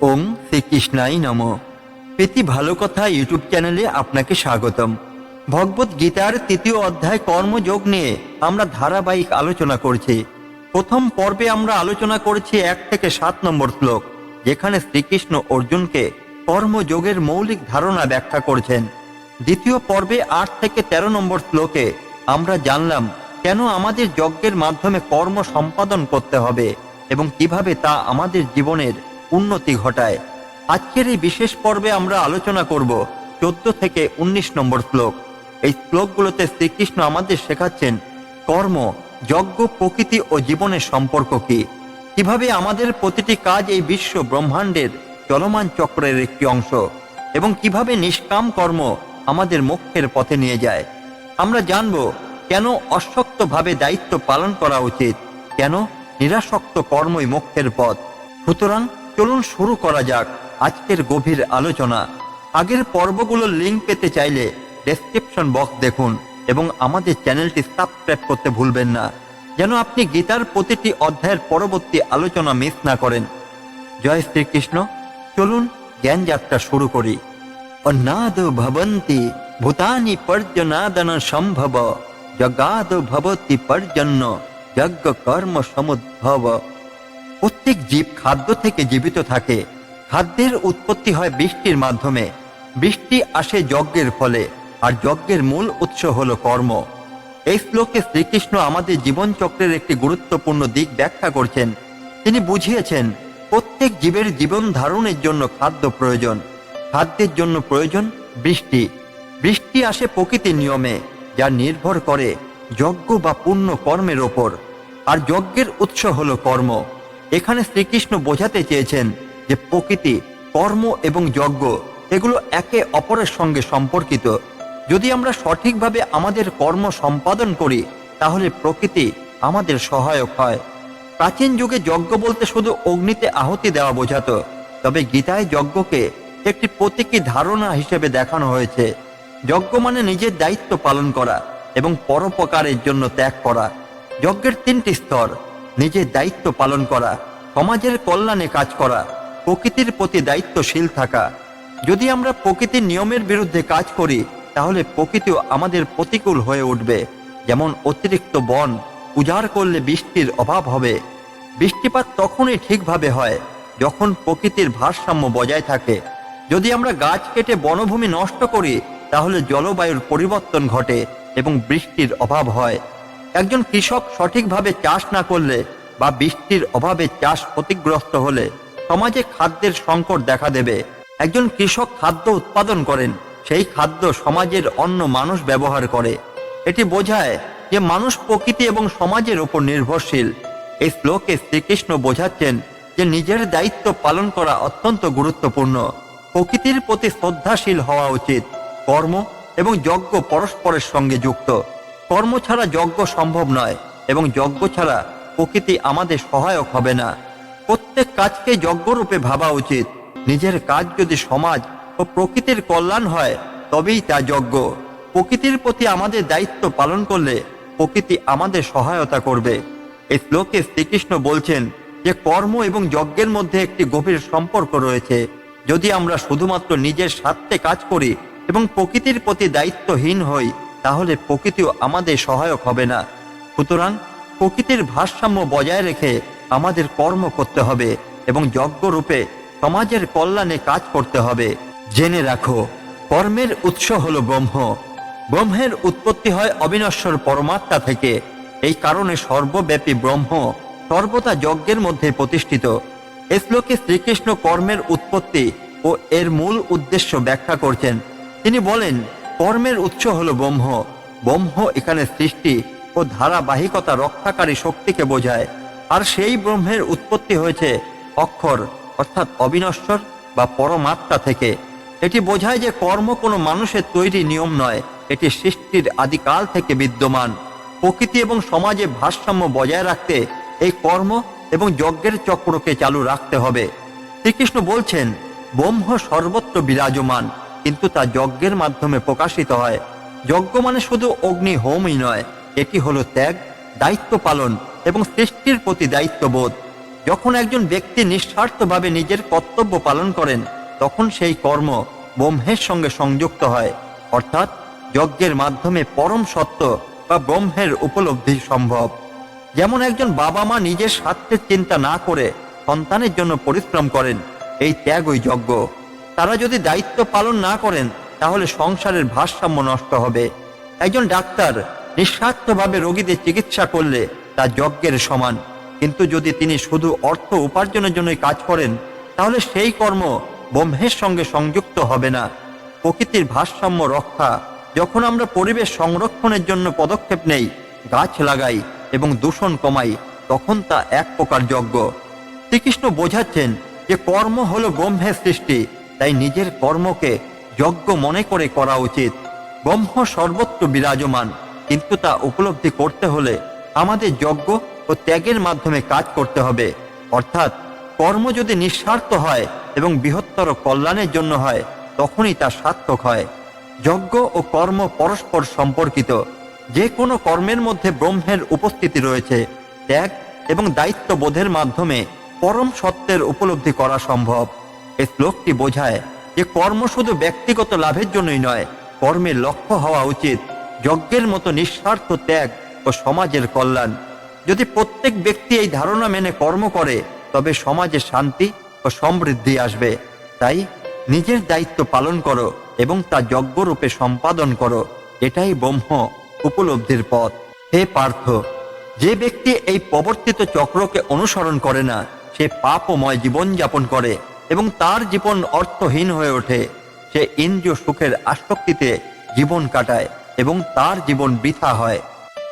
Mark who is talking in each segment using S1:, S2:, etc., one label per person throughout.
S1: ওং শ্রীকৃষ্ণাই নম। প্রীতি ভালো কথা ইউটিউব চ্যানেলে আপনাকে স্বাগতম। ভগবত গীতার তৃতীয় অধ্যায় কর্মযোগ নিয়ে আমরা ধারাবাহিক আলোচনা করছি। প্রথম পর্বে আমরা আলোচনা করেছি এক থেকে সাত নম্বর শ্লোক, যেখানে শ্রীকৃষ্ণ অর্জুনকে কর্মযোগের মৌলিক ধারণা ব্যাখ্যা করছেন। দ্বিতীয় পর্বে আট থেকে তেরো নম্বর শ্লোকে আমরা জানলাম কেন আমাদের যজ্ঞের মাধ্যমে কর্ম সম্পাদন করতে হবে এবং কীভাবে তা আমাদের জীবনের উন্নতি ঘটায়। আজকের এই বিশেষ পর্বে আমরা আলোচনা করব চোদ্দ থেকে ১৯ নম্বর শ্লোক। এই শ্লোকগুলোতে শ্রীকৃষ্ণ আমাদের শেখাচ্ছেন, কর্ম, যজ্ঞ, প্রকৃতি ও জীবনের সম্পর্ক কি? কীভাবে আমাদের প্রতিটি কাজ এই বিশ্ব ব্রহ্মাণ্ডের চলমান চক্রের একটি অংশ এবং কীভাবে নিষ্কাম কর্ম আমাদের মোক্ষের পথে নিয়ে যায়। আমরা জানব, কেন অশক্তভাবে দায়িত্ব পালন করা উচিত? কেন নিরাসক্ত কর্মই মোক্ষের পথ? সুতরাং চলুন শুরু করা যাক আজকের গভীর আলোচনা। আগের পর্বগুলোর লিঙ্ক পেতে চাইলে ডেসক্রিপশন বক্স দেখুন এবং আমাদের চ্যানেলটি সাবস্ক্রাইব করতে ভুলবেন না, যেন আপনি গীতার প্রতিটি অধ্যায়ের পরবর্তী আলোচনা মিস না করেন। জয় শ্রীকৃষ্ণ। চলুন জ্ঞান যাত্রা শুরু করি। অন্নাদ ভবন্তি ভূতানি পর্যনাদন সম্ভব, জগাদ ভবতি পর্জন্য যজ্ঞ কর্ম সমুদ্ভব। প্রত্যেক জীব খাদ্য থেকে জীবিত থাকে। খাদ্যের উৎপত্তি হয় বৃষ্টির মাধ্যমে। বৃষ্টি আসে যজ্ঞের ফলে, আর যজ্ঞের মূল উৎস হল কর্ম। এই শ্লোকে শ্রীকৃষ্ণ আমাদের জীবনচক্রের একটি গুরুত্বপূর্ণ দিক ব্যাখ্যা করছেন। তিনি বুঝিয়েছেন, প্রত্যেক জীবের জীবন ধারণের জন্য খাদ্য প্রয়োজন। খাদ্যের জন্য প্রয়োজন বৃষ্টি। বৃষ্টি আসে প্রকৃতির নিয়মে, যা নির্ভর করে যজ্ঞ বা পুণ্য কর্মের ওপর। আর যজ্ঞের উৎস হল কর্ম। এখানে শ্রীকৃষ্ণ বোঝাতে চেয়েছেন যে প্রকৃতি, কর্ম এবং যজ্ঞ, এগুলো একে অপরের সঙ্গে সম্পর্কিত। যদি আমরা সঠিকভাবে আমাদের কর্ম সম্পাদন করি, তাহলে প্রকৃতি আমাদের সহায়ক হয়। প্রাচীন যুগে যজ্ঞ বলতে শুধু অগ্নিতে আহতি দেওয়া বোঝাতো, তবে গীতায় যজ্ঞকে একটি প্রতীকী ধারণা হিসেবে দেখানো হয়েছে। যজ্ঞ মানে নিজের দায়িত্ব পালন করা এবং পরোপকারের জন্য ত্যাগ করা। যজ্ঞের তিনটি স্তর নিজের দায়িত্ব পালন করা, সমাজের কল্যাণে কাজ করা, প্রকৃতির প্রতি দায়িত্বশীল থাকা। যদি আমরা প্রকৃতির নিয়মের বিরুদ্ধে কাজ করি, তাহলে প্রকৃতিও আমাদের প্রতিকূল হয়ে উঠবে। যেমন অতিরিক্ত বন, উজাড় করলে বৃষ্টির অভাব হবে। বৃষ্টিপাত তখনই ঠিকভাবে হয়, যখন প্রকৃতির ভারসাম্য বজায় থাকে। যদি আমরা গাছ কেটে বনভূমি নষ্ট করি, তাহলে জলবায়ুর পরিবর্তন ঘটে এবং বৃষ্টির অভাব হয়। একজন কৃষক সঠিকভাবে চাষ না করলে বা বৃষ্টির অভাবে চাষ ক্ষতিগ্রস্ত হলে সমাজে খাদ্যের সংকট দেখা দেবে। একজন কৃষক খাদ্য উৎপাদন করেন, সেই খাদ্য সমাজের অন্য মানুষ ব্যবহার করে। এটি বোঝায় যে মানুষ প্রকৃতি এবং সমাজের উপর নির্ভরশীল। এই শ্লোকে শ্রীকৃষ্ণ বোঝাচ্ছেন যে নিজের দায়িত্ব পালন করা অত্যন্ত গুরুত্বপূর্ণ। প্রকৃতির প্রতি শ্রদ্ধাশীল হওয়া উচিত। কর্ম এবং যজ্ঞ পরস্পরের সঙ্গে যুক্ত। কর্ম ছাড়া যজ্ঞ সম্ভব নয়, এবং যজ্ঞ ছাড়া প্রকৃতি আমাদের সহায়ক হবে না। প্রত্যেক কাজকে যজ্ঞরূপে ভাবা উচিত। নিজের কাজ যদি সমাজ ও প্রকৃতির কল্যাণ হয়, তবেই তা যজ্ঞ। প্রকৃতির প্রতি আমাদের দায়িত্ব পালন করলে প্রকৃতি আমাদের সহায়তা করবে। এই শ্লোকে শ্রীকৃষ্ণ বলছেন যে, কর্ম এবং যজ্ঞের মধ্যে একটি গভীর সম্পর্ক রয়েছে। যদি আমরা শুধুমাত্র নিজের স্বার্থে কাজ করি এবং প্রকৃতির প্রতি দায়িত্বহীন হই তাহলে প্রকৃতিও আমাদের সহায়ক হবে না। সুতরাং প্রকৃতির ভারসাম্য বজায় রেখে আমাদের কর্ম করতে হবে এবং যজ্ঞ রূপে সমাজের কল্যাণে কাজ করতে হবে। জেনে রাখো, কর্মের উৎস হল ব্রহ্ম। ব্রহ্মের উৎপত্তি হয় অবিনশ্বর পরমাত্মা থেকে। এই কারণে সর্বব্যাপী ব্রহ্ম সর্বদা যজ্ঞের মধ্যে প্রতিষ্ঠিত। এ শ্লোকে শ্রীকৃষ্ণ কর্মের উৎপত্তি ও এর মূল উদ্দেশ্য ব্যাখ্যা করছেন। তিনি বলেন কর্মের উৎস হল ব্রহ্ম। ব্রহ্ম এখানে সৃষ্টি ও ধারাবাহিকতা রক্ষাকারী শক্তিকে বোঝায়। আর সেই ব্রহ্মের উৎপত্তি হয়েছে অক্ষর, অর্থাৎ অবিনশ্বর বা পরমাত্মা থেকে। এটি বোঝায় যে কর্ম কোনো মানুষের তৈরি নিয়ম নয়। এটি সৃষ্টির আদিকাল থেকে বিদ্যমান। প্রকৃতি এবং সমাজে ভারসাম্য বজায় রাখতে এই কর্ম এবং যজ্ঞের চক্রকে চালু রাখতে হবে। শ্রীকৃষ্ণ বলছেন, ব্রহ্ম সর্বত্র বিরাজমান। কিন্তু তা যজ্ঞের মাধ্যমে প্রকাশিত হয়। যজ্ঞ মানে শুধু অগ্নি হোমই নয়, এটি হলো ত্যাগ, দায়িত্ব পালন এবং সৃষ্টির প্রতি দায়িত্ববোধ। যখন একজন ব্যক্তি নিঃস্বার্থভাবে নিজের কর্তব্য পালন করেন, তখন সেই কর্ম ব্রহ্মের সঙ্গে সংযুক্ত হয়। অর্থাৎ যজ্ঞের মাধ্যমে পরম সত্য বা ব্রহ্মের উপলব্ধি সম্ভব। যেমন একজন বাবা মা নিজের স্বার্থের চিন্তা না করে সন্তানের জন্য পরিশ্রম করেন, এই ত্যাগই যজ্ঞ। তারা যদি দায়িত্ব পালন না করেন, তাহলে সংসারের ভারসাম্য নষ্ট হবে। একজন ডাক্তার নিঃস্বার্থভাবে রোগীদের চিকিৎসা করলে তা যজ্ঞের সমান। কিন্তু যদি তিনি শুধু অর্থ উপার্জনের জন্যই কাজ করেন, তাহলে সেই কর্ম ব্রহ্মের সঙ্গে সংযুক্ত হবে না। প্রকৃতির ভারসাম্য রক্ষা। যখন আমরা পরিবেশ সংরক্ষণের জন্য পদক্ষেপ নেই, গাছ লাগাই এবং দূষণ কমাই, তখন তা এক প্রকার যজ্ঞ। শ্রীকৃষ্ণ বোঝাচ্ছেন যে কর্ম হলো ব্রহ্মের সৃষ্টি। তাই নিজের কর্মকে যজ্ঞ মনে করে করা উচিত। ব্রহ্ম সর্বত্র বিরাজমান, কিন্তু তা উপলব্ধি করতে হলে আমাদের যজ্ঞ ও ত্যাগের মাধ্যমে কাজ করতে হবে। অর্থাৎ কর্ম যদি নিঃস্বার্থ হয় এবং বৃহত্তর কল্যাণের জন্য হয়, তখনই তা সার্থক হয়। যজ্ঞ ও কর্ম পরস্পর সম্পর্কিত। যে কোনো কর্মের মধ্যে ব্রহ্মের উপস্থিতি রয়েছে। ত্যাগ এবং দায়িত্ববোধের মাধ্যমে পরম সত্যের উপলব্ধি করা সম্ভব। এই শ্লোকটি বোঝায় যে কর্ম শুধু ব্যক্তিগত লাভের জন্যই নয় কর্মের লক্ষ্য হওয়া উচিত, যজ্ঞের মতো নিঃস্বার্থ ত্যাগ ও সমাজের কল্যাণ। যদি প্রত্যেক ব্যক্তি এই ধারণা মেনে কর্ম করে, তবে সমাজে শান্তি ও সমৃদ্ধি আসবে। তাই নিজের দায়িত্ব পালন করো এবং তা যজ্ঞরূপে সম্পাদন করো। এটাই ব্রহ্ম উপলব্ধির পথ। হে পার্থ, যে ব্যক্তি এই প্রবর্তিত চক্রকে অনুসরণ করে না, সে পাপময় জীবন যাপন করে। এবং তার জীবন অর্থহীন হয়ে ওঠে। সে ইন্দ্রিয় সুখের আসক্তিতে জীবন কাটায় এবং তার জীবন বৃথা হয়।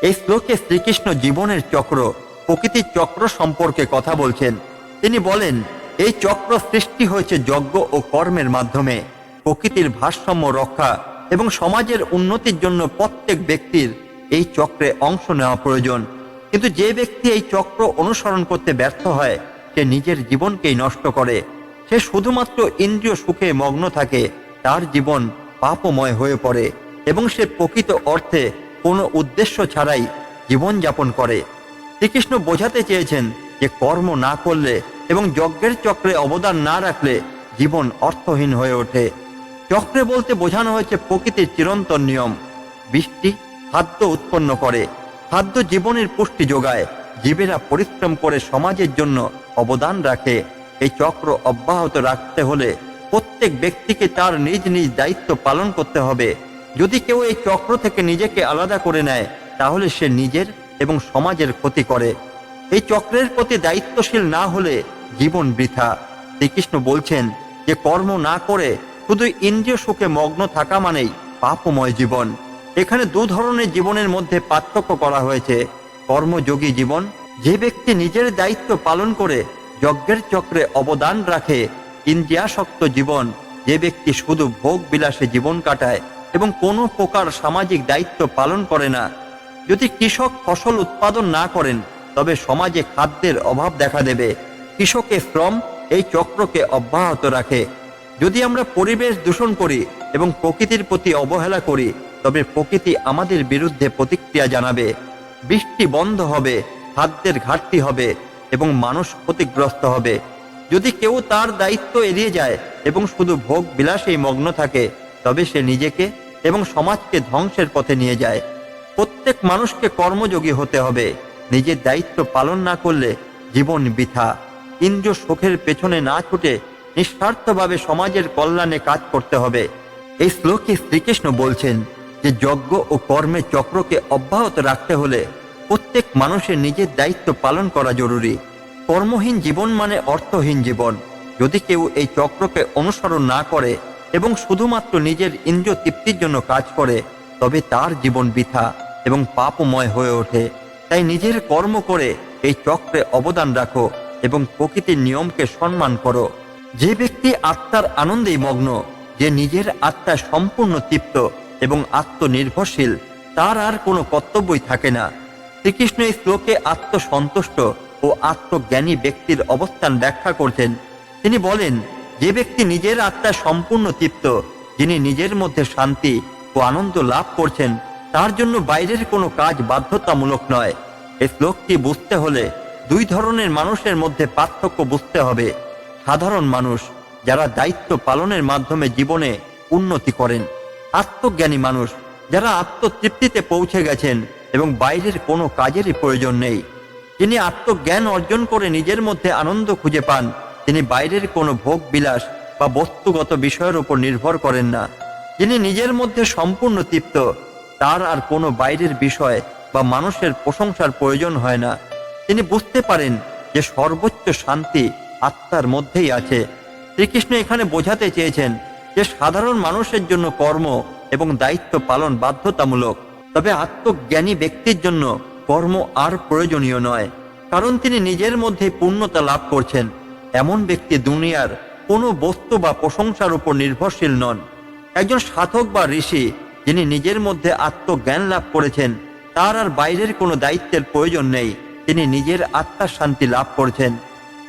S1: এই শ্লোকে শ্রীকৃষ্ণ জীবনের চক্র প্রকৃতির চক্র সম্পর্কে কথা বলছেন। তিনি বলেন, এই চক্র সৃষ্টি হয়েছে যজ্ঞ ও কর্মের মাধ্যমে। প্রকৃতির ভারসাম্য রক্ষা এবং সমাজের উন্নতির জন্য প্রত্যেক ব্যক্তির এই চক্রে অংশ নেওয়া প্রয়োজন। কিন্তু যে ব্যক্তি এই চক্র অনুসরণ করতে ব্যর্থ হয়, সে নিজের জীবনকেই নষ্ট করে। সে শুধুমাত্র ইন্দ্রিয় সুখে মগ্ন থাকে, তার জীবন পাপময় হয়ে পড়ে এবং সে প্রকৃত অর্থে কোনো উদ্দেশ্য ছাড়াই জীবনযাপন করে। শ্রীকৃষ্ণ বোঝাতে চেয়েছেন যে কর্ম না করলে এবং যজ্ঞের চক্রে অবদান না রাখলে জীবন অর্থহীন হয়ে ওঠে। চক্রে বলতে বোঝানো হয়েছে প্রকৃতির চিরন্তন নিয়ম। বৃষ্টি খাদ্য উৎপন্ন করে, খাদ্য জীবনের পুষ্টি যোগায়, জীবেরা পরিশ্রম করে সমাজের জন্য অবদান রাখে। এই চক্র অব্যাহত রাখতে হলে প্রত্যেক ব্যক্তিকে তার নিজ নিজ দায়িত্ব পালন করতে হবে। যদি কেউ এই চক্র থেকে নিজেকে আলাদা করে নেয়, তাহলে সে নিজের এবং সমাজের ক্ষতি করে। এই চক্রের প্রতি দায়িত্বশীল না হলে জীবন বৃথা। শ্রীকৃষ্ণ বলছেন যে, কর্ম না করে শুধু ইন্দ্রিয় সুখে মগ্ন থাকা মানেই পাপময় জীবন। এখানে দু ধরনের জীবনের মধ্যে পার্থক্য করা হয়েছে। কর্মযোগী জীবন, যে ব্যক্তি নিজের দায়িত্ব পালন করে যজ্ঞের চক্রে অবদান রাখে। ইন্দ্রিয়াসক্ত জীবন, যে ব্যক্তি শুধু ভোগ বিলাসে জীবন কাটায় এবং কোনো প্রকার সামাজিক দায়িত্ব পালন করে না। যদি কৃষক ফসল উৎপাদন না করেন, তবে সমাজে খাদ্যের অভাব দেখা দেবে। কৃষকের শ্রম এই চক্রকে অব্যাহত রাখে। যদি আমরা পরিবেশ দূষণ করি এবং প্রকৃতির প্রতি অবহেলা করি, তবে প্রকৃতি আমাদের বিরুদ্ধে প্রতিক্রিয়া জানাবে। বৃষ্টি বন্ধ হবে, খাদ্যের ঘাটতি হবে। এবং মানুষ ক্ষতিগ্রস্ত হবে। যদি কেউ তার দায়িত্ব এড়িয়ে যায় এবং শুধু ভোগ বিলাসেই মগ্ন থাকে, তবে সে নিজেকে এবং সমাজকে ধ্বংসের পথে নিয়ে যায়। প্রত্যেক মানুষকে কর্মযোগী হতে হবে। নিজের দায়িত্ব পালন না করলে জীবন বৃথা। ইন্দ্র সুখের পেছনে না ছুটে নিঃস্বার্থভাবে সমাজের কল্যাণে কাজ করতে হবে। এই শ্লোকে শ্রীকৃষ্ণ বলছেন যে, যজ্ঞ ও কর্মের চক্রকে অব্যাহত রাখতে হলে প্রত্যেক মানুষের নিজের দায়িত্ব পালন করা জরুরি। কর্মহীন জীবন মানে অর্থহীন জীবন। যদি কেউ এই চক্রকে অনুসরণ না করে এবং শুধুমাত্র নিজের ইন্দ্রিয় তৃপ্তির জন্য কাজ করে, তবে তার জীবন বৃথা এবং পাপময় হয়ে ওঠে। তাই নিজের কর্ম করে এই চক্রে অবদান রাখো এবং প্রকৃতির নিয়মকে সম্মান করো। যে ব্যক্তি আত্মার আনন্দেই মগ্ন, যে নিজের আত্মা সম্পূর্ণ তৃপ্ত এবং আত্মনির্ভরশীল, তার আর কোনো কর্তব্যই থাকে না। শ্রীকৃষ্ণ এই শ্লোকে আত্মসন্তুষ্ট ও আত্মজ্ঞানী ব্যক্তির অবস্থান ব্যাখ্যা করছেন। তিনি বলেন, যে ব্যক্তি নিজের আত্মা সম্পূর্ণ তৃপ্ত, যিনি নিজের মধ্যে শান্তি ও আনন্দ লাভ করছেন, তার জন্য বাইরের কোনো কাজ বাধ্যতামূলক নয়। এই শ্লোকটি বুঝতে হলে দুই ধরনের মানুষের মধ্যে পার্থক্য বুঝতে হবে। সাধারণ মানুষ, যারা দায়িত্ব পালনের মাধ্যমে জীবনে উন্নতি করেন। আত্মজ্ঞানী মানুষ, যারা আত্মতৃপ্তিতে পৌঁছে গেছেন এবং বাইরের কোনো কাজেরই প্রয়োজন নেই। যিনি আত্মজ্ঞান অর্জন করে নিজের মধ্যে আনন্দ খুঁজে পান। তিনি বাইরের কোনো ভোগ বিলাস বা বস্তুগত বিষয়ের উপর নির্ভর করেন না। যিনি নিজের মধ্যে সম্পূর্ণ তৃপ্ত। তার আর কোনো বাইরের বিষয় বা মানুষের প্রশংসার প্রয়োজন হয় না। তিনি বুঝতে পারেন যে সর্বোচ্চ শান্তি আত্মার মধ্যেই আছে। শ্রীকৃষ্ণ এখানে বোঝাতে চেয়েছেন যে সাধারণ মানুষের জন্য কর্ম এবং দায়িত্ব পালন বাধ্যতামূলক। তবে আত্মজ্ঞানী ব্যক্তির জন্য কর্ম আর প্রয়োজনীয় নয়, কারণ তিনি নিজের মধ্যে পূর্ণতা লাভ করছেন। এমন ব্যক্তি দুনিয়ার কোনো বস্তু বা প্রশংসার উপর নির্ভরশীল নন। একজন সাধক বা ঋষি যিনি নিজের মধ্যে আত্মজ্ঞান লাভ করেছেন, তার আর বাইরের কোনো দায়িত্বের প্রয়োজন নেই। তিনি নিজের আত্মার শান্তি লাভ করছেন।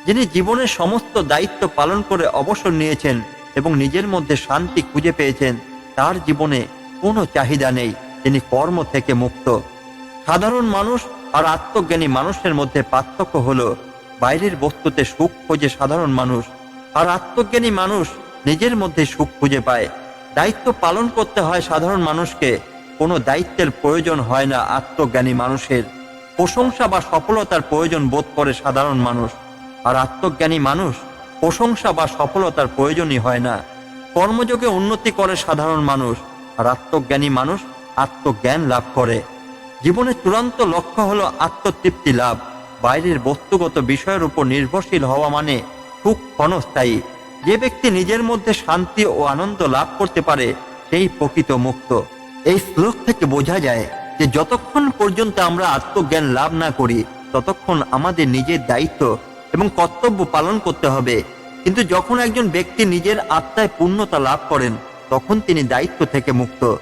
S1: যিনি জীবনের সমস্ত দায়িত্ব পালন করে অবসর নিয়েছেন এবং নিজের মধ্যে শান্তি খুঁজে পেয়েছেন, তার জীবনে কোনো চাহিদা নেই। তিনি কর্ম থেকে মুক্ত। সাধারণ মানুষ আর আত্মজ্ঞানী মানুষের মধ্যে পার্থক্য হলো, বাইরের বস্তুতে সুখ খোঁজে সাধারণ মানুষ, আর আত্মজ্ঞানী মানুষ নিজের মধ্যে সুখ খুঁজে পায়। দায়িত্ব পালন করতে হয় সাধারণ মানুষকে, কোনো দায়িত্বের প্রয়োজন হয় না আত্মজ্ঞানী মানুষের। প্রশংসা বা সফলতার প্রয়োজন বোধ করে সাধারণ মানুষ, আর আত্মজ্ঞানী মানুষ প্রশংসা বা সফলতার প্রয়োজনই হয় না। কর্মযোগে উন্নতি করে সাধারণ মানুষ, আর আত্মজ্ঞানী মানুষ আত্মজ্ঞান লাভ করে। জীবনের চূড়ান্ত লক্ষ্য হলো আত্মতৃপ্তি লাভ। বাইরের বস্তুগত বিষয়ের উপর নির্ভরশীল হওয়া মানে সুখ ক্ষণস্থায়ী। যে ব্যক্তি নিজের মধ্যে শান্তি ও আনন্দ লাভ করতে পারে, সেই প্রকৃত মুক্ত। এই শ্লোক থেকে বোঝা যায় যে যতক্ষণ পর্যন্ত আমরা আত্মজ্ঞান লাভ না করি, ততক্ষণ আমাদের নিজের দায়িত্ব এবং কর্তব্য পালন করতে হবে। কিন্তু যখন একজন ব্যক্তি নিজের আত্মায় পূর্ণতা লাভ করেন, তখন তিনি দায়িত্ব থেকে মুক্ত।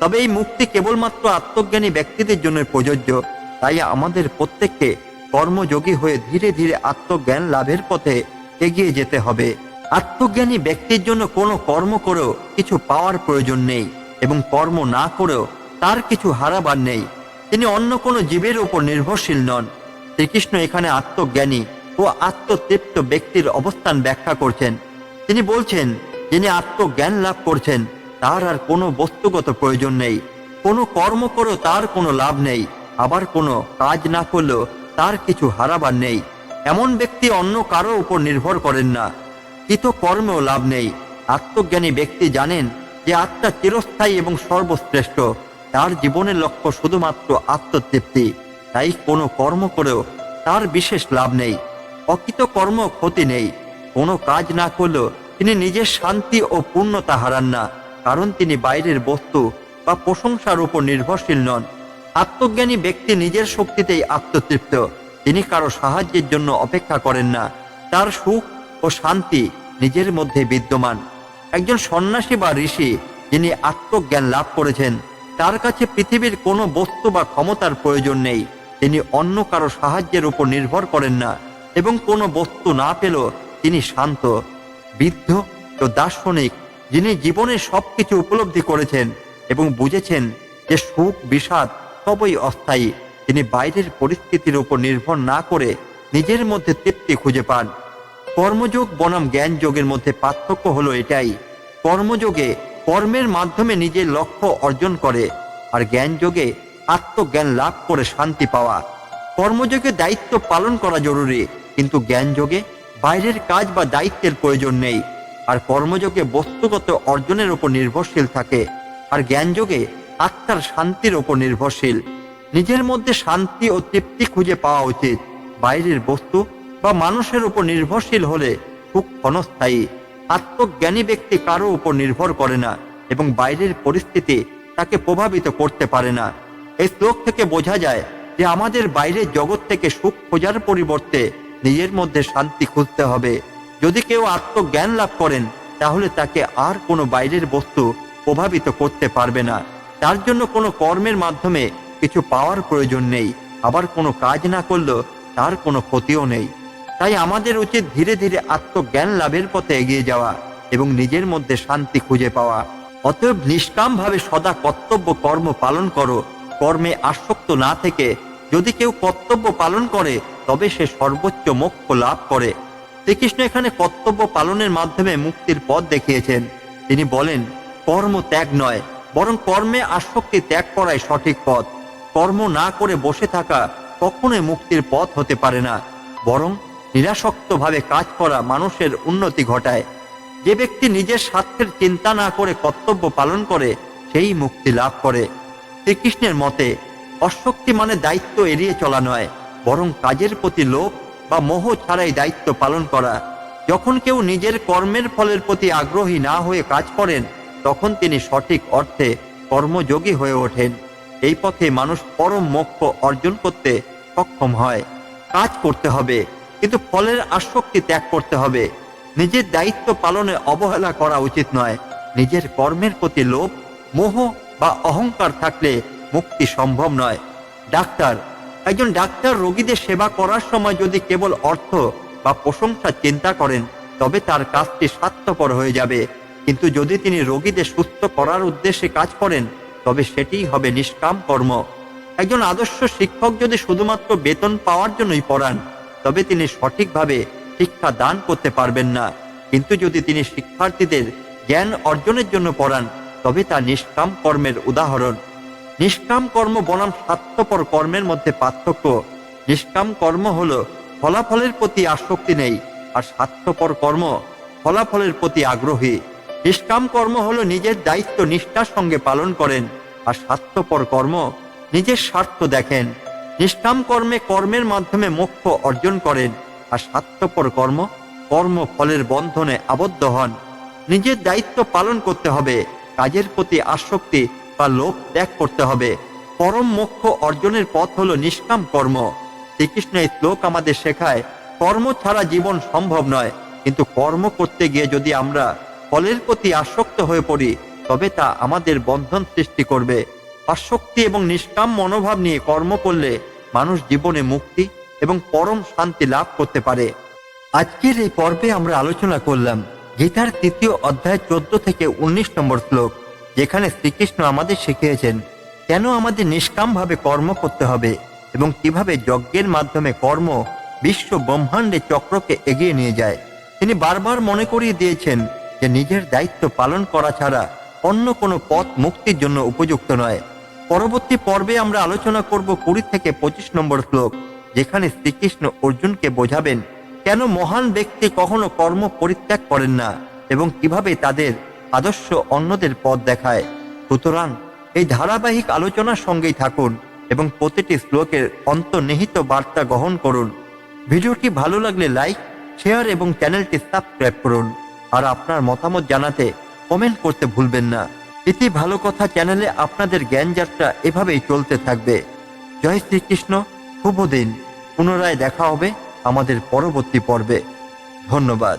S1: তবে এই মুক্তি কেবলমাত্র আত্মজ্ঞানী ব্যক্তিদের জন্য প্রযোজ্য। তাই আমাদের প্রত্যেককে কর্মযোগী হয়ে ধীরে ধীরে আত্মজ্ঞান লাভের পথে এগিয়ে যেতে হবে। আত্মজ্ঞানী ব্যক্তির জন্য কোনো কর্ম করেও কিছু পাওয়ার প্রয়োজন নেই এবং কর্ম না করেও তার কিছু হারাবার নেই। তিনি অন্য কোনো জীবের উপর নির্ভরশীল নন। শ্রীকৃষ্ণ এখানে আত্মজ্ঞানী ও আত্মতৃপ্ত ব্যক্তির অবস্থান ব্যাখ্যা করছেন। তিনি বলছেন, যিনি আত্মজ্ঞান লাভ করছেন তার আর কোনো বস্তুগত প্রয়োজন নেই। কোনো কর্ম করেও তার কোনো লাভ নেই। আবার কোনো কাজ না করলেও তার কিছু হারাবার নেই। এমন ব্যক্তি অন্য কারও উপর নির্ভর করেন না। কৃত কর্মেও লাভ নেই। আত্মজ্ঞানী ব্যক্তি জানেন যে আত্মা চিরস্থায়ী এবং সর্বশ্রেষ্ঠ। তার জীবনের লক্ষ্য শুধুমাত্র আত্মতৃপ্তি। তাই কোনো কর্ম করেও তার বিশেষ লাভ নেই। অকৃত কর্ম ক্ষতি নেই। কোনো কাজ না করলেও তিনি নিজের শান্তি ও পূর্ণতা হারান না। কারণ তিনি বাইরের বস্তু বা প্রশংসার উপর নির্ভরশীল নন। আত্মজ্ঞানী ব্যক্তি নিজের শক্তিতেই আত্মতৃপ্ত। তিনি কারও সাহায্যের জন্য অপেক্ষা করেন না। তার সুখ ও শান্তি নিজের মধ্যে বিদ্যমান। একজন সন্ন্যাসী বা ঋষি যিনি আত্মজ্ঞান লাভ করেছেন, তার কাছে পৃথিবীর কোনো বস্তু বা ক্ষমতার প্রয়োজন নেই। তিনি অন্য কারও সাহায্যের উপর নির্ভর করেন না এবং কোনো বস্তু না পেলেও তিনি শান্ত, বৃদ্ধ ও দার্শনিক যিনি জীবনে সবকিছু উপলব্ধি করেছেন এবং বুঝেছেন যে সুখ, বিষাদ সবই অস্থায়ী, তিনি বাইরের পরিস্থিতির উপর নির্ভর না করে নিজের মধ্যে তৃপ্তি খুঁজে পান। কর্মযোগ বনাম জ্ঞান যোগের মধ্যে পার্থক্য হলো এটাই। কর্মযোগে কর্মের মাধ্যমে নিজের লক্ষ্য অর্জন করে আর জ্ঞান যোগে আত্মজ্ঞান লাভ করে শান্তি পাওয়া। কর্মযোগে দায়িত্ব পালন করা জরুরি, কিন্তু জ্ঞান যোগে বাইরের কাজ বা দায়িত্বের প্রয়োজন নেই। আর কর্মযোগে বস্তুগত অর্জনের উপর নির্ভরশীল থাকে, আর জ্ঞানযোগে আত্মার শান্তির উপর নির্ভরশীল। নিজের মধ্যে শান্তি ও তৃপ্তি খুঁজে পাওয়া উচিত। বাইরের বস্তু বা মানুষের উপর নির্ভরশীল হলে সুখ ক্ষণস্থায়ী। আত্মজ্ঞানী ব্যক্তি কারও উপর নির্ভর করে না এবং বাইরের পরিস্থিতি তাকে প্রভাবিত করতে পারে না। এই শ্লোক থেকে বোঝা যায় যে আমাদের বাইরের জগৎ থেকে সুখ খোঁজার পরিবর্তে নিজের মধ্যে শান্তি খুঁজতে হবে। যদি কেউ আত্মজ্ঞান লাভ করেন, তাহলে তাকে আর কোনো বাইরের বস্তু প্রভাবিত করতে পারবে না। তার জন্য কোনো কর্মের মাধ্যমে কিছু পাওয়ার প্রয়োজন নেই। আবার কোনো কাজ না করলেও তার কোনো ক্ষতিও নেই। তাই আমাদের উচিত ধীরে ধীরে আত্মজ্ঞান লাভের পথে এগিয়ে যাওয়া এবং নিজের মধ্যে শান্তি খুঁজে পাওয়া। অতএব নিষ্কামভাবে সদা কর্তব্য কর্ম পালন করো। কর্মে আসক্ত না থেকে যদি কেউ কর্তব্য পালন করে, তবে সে সর্বোচ্চ মোক্ষ লাভ করে। শ্রীকৃষ্ণ এখানে কর্তব্য পালনের মাধ্যমে মুক্তির পথ দেখিয়েছেন। তিনি বলেন, কর্ম ত্যাগ নয়, বরং কর্মে আসক্তি ত্যাগ করাই সঠিক পথ। কর্ম না করে বসে থাকা কখনোই মুক্তির পথ হতে পারে না, বরং নিরাসক্তভাবে কাজ করা মানুষের উন্নতি ঘটায়। যে ব্যক্তি নিজের স্বার্থের চিন্তা না করে কর্তব্য পালন করে, সেই মুক্তি লাভ করে। শ্রীকৃষ্ণের মতে, অশক্তি মানে দায়িত্ব এড়িয়ে চলা নয়, বরং কাজের প্রতি লোভ বা মোহ ছাড়াই দায়িত্ব পালন করা। যখন কেউ নিজের কর্মের ফলের প্রতি আগ্রহী না হয়ে কাজ করেন, তখন তিনি সঠিক অর্থে কর্মযোগী হয়ে ওঠেন। এই পথে মানুষ পরম মোক্ষ অর্জন করতে সক্ষম হয়। কাজ করতে হবে, কিন্তু ফলের আসক্তি ত্যাগ করতে হবে। নিজের দায়িত্ব পালনে অবহেলা করা উচিত নয়। নিজের কর্মের প্রতি লোভ, মোহ বা অহংকার থাকলে মুক্তি সম্ভব নয়। ডাক্তার একজন ডাক্তার রোগীদের সেবা করার সময় যদি কেবল অর্থ বা প্রশংসা চিন্তা করেন, তবে তার কাজটি স্বার্থপর হয়ে যাবে। কিন্তু যদি তিনি রোগীদের সুস্থ করার উদ্দেশ্যে কাজ করেন, তবে সেটিই হবে নিষ্কাম কর্ম। একজন আদর্শ শিক্ষক যদি শুধুমাত্র বেতন পাওয়ার জন্যই পড়ান, তবে তিনি সঠিকভাবে শিক্ষা দান করতে পারবেন না। কিন্তু যদি তিনি শিক্ষার্থীদের জ্ঞান অর্জনের জন্য পড়ান, তবে তা নিষ্কাম কর্মের উদাহরণ। নিষ্কাম কর্ম বনাম স্বার্থপর কর্মের মধ্যে পার্থক্য। নিষ্কাম কর্ম হল ফলাফলের প্রতি আসক্তি নেই আর স্বার্থপর কর্ম ফলাফলের প্রতি আগ্রহী। নিষ্কাম কর্ম হলো নিজের দায়িত্ব নিষ্ঠার সঙ্গে পালন করেন আর স্বার্থপর কর্ম নিজের স্বার্থ দেখেন। নিষ্কাম কর্মে কর্মের মাধ্যমে মোক্ষ অর্জন করেন আর স্বার্থপর কর্ম কর্ম ফলের বন্ধনে আবদ্ধ হন। নিজের দায়িত্ব পালন করতে হবে, কাজের প্রতি আসক্তি বা লোভ ত্যাগ করতে হবে। পরম মোক্ষ অর্জনের পথ হলো নিষ্কাম কর্ম। শ্রীকৃষ্ণ এই শ্লোক আমাদের শেখায়, কর্ম ছাড়া জীবন সম্ভব নয়। কিন্তু কর্ম করতে গিয়ে যদি আমরা ফলের প্রতি আসক্ত হয়ে পড়ি, তবে তা আমাদের বন্ধন সৃষ্টি করবে। আসক্তি এবং নিষ্কাম মনোভাব নিয়ে কর্ম করলে মানুষ জীবনে মুক্তি এবং পরম শান্তি লাভ করতে পারে। আজকের এই পর্বে আমরা আলোচনা করলাম গীতার তৃতীয় অধ্যায় চোদ্দ থেকে উনিশ নম্বর শ্লোক। যেখানে শ্রীকৃষ্ণ আমাদের শিখিয়েছেন কেন আমাদের নিষ্কামভাবে কর্ম করতে হবে এবং কীভাবে যজ্ঞের মাধ্যমে কর্ম বিশ্ব ব্রহ্মাণ্ডে চক্রকে এগিয়ে নিয়ে যায়। তিনি বারবার মনে করিয়ে দিয়েছেন যে নিজের দায়িত্ব পালন করা ছাড়া অন্য কোনো পথ মুক্তির জন্য উপযুক্ত নয়। পরবর্তী পর্বে আমরা আলোচনা করব কুড়ি থেকে পঁচিশ নম্বর শ্লোক, যেখানে শ্রীকৃষ্ণ অর্জুনকে বোঝাবেন কেন মহান ব্যক্তি কখনো কর্ম পরিত্যাগ করেন না এবং কীভাবে তাদের আদর্শ অন্যদের পথ দেখায়। সুতরাং এই ধারাবাহিক আলোচনার সঙ্গেই থাকুন এবং প্রতিটি শ্লোকের অন্তর্নিহিত বার্তা গ্রহণ করুন। ভিডিওটি ভালো লাগলে লাইক, শেয়ার এবং চ্যানেলটি সাবস্ক্রাইব করুন। আর আপনার মতামত জানাতে কমেন্ট করতে ভুলবেন না। ইতি ভালো কথা চ্যানেলে আপনাদের জ্ঞান যাত্রা এভাবেই চলতে থাকবে। জয় শ্রীকৃষ্ণ, শুভ দিন। পুনরায় দেখা হবে আমাদের পরবর্তী পর্বে। ধন্যবাদ।